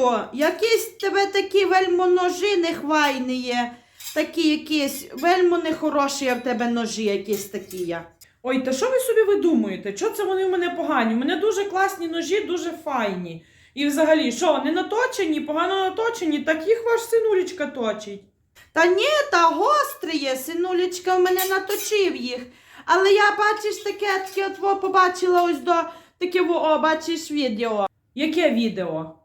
відео. Якісь тебе такі вельмо ножі нехвайні є. Такі якісь вельмо нехороші в тебе ножі, якісь такі є. Ой, та що ви собі видумуєте? Чого це вони в мене погані? У мене дуже класні ножі, дуже файні. І взагалі, що, не наточені, погано наточені, так їх ваш синулечка точить. Та ні, та гострі є, синулечка в мене наточив їх. Але я бачиш таке, таке от побачила ось до таке о, бачиш відео. Яке відео?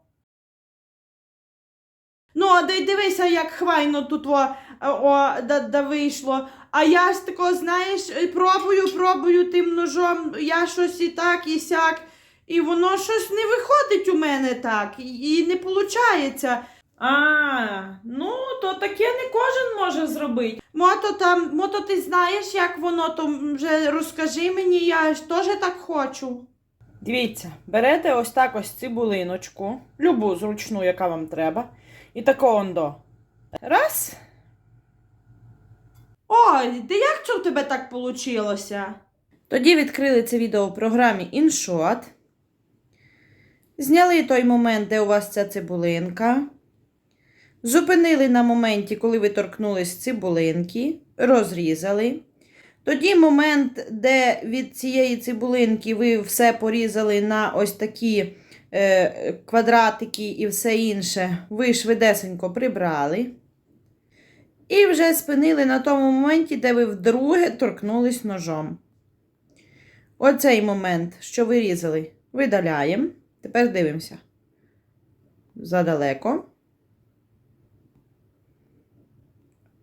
Ну, а дай дивися, як хвайно тут о, о, да, да вийшло. А я ж тако, знаєш, е, пробую, пробую тим ножом, я щось і так, і сяк. І воно щось не виходить у мене так, і, і не виходить. А, ну, то таке не кожен може зробити. Мото там, мото ти знаєш, як воно, то вже розкажи мені, я ж теж так хочу. Дивіться, берете ось так ось цибулиночку, любу зручну, яка вам треба, і тако ондо. Раз. Ой, де як це в тебе так вийшло? Тоді відкрили це відео в програмі InShot. Зняли той момент, де у вас ця цибулинка. Зупинили на моменті, коли ви торкнулись цибулинки, розрізали. Тоді момент, де від цієї цибулинки ви все порізали на ось такі е, квадратики і все інше, ви швидесенько прибрали. І вже спинили на тому моменті, де ви вдруге торкнулись ножом. Оцей момент, що вирізали, видаляємо. Тепер дивимося. Задалеко.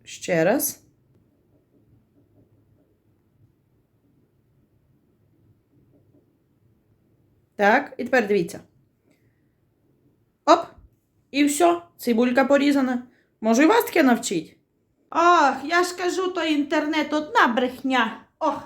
Ще раз. Так, і тепер дивіться. Оп! І все, цибулька порізана. Можу і вас таке навчить? Ох, я ж кажу, то інтернет одна брехня. Ох.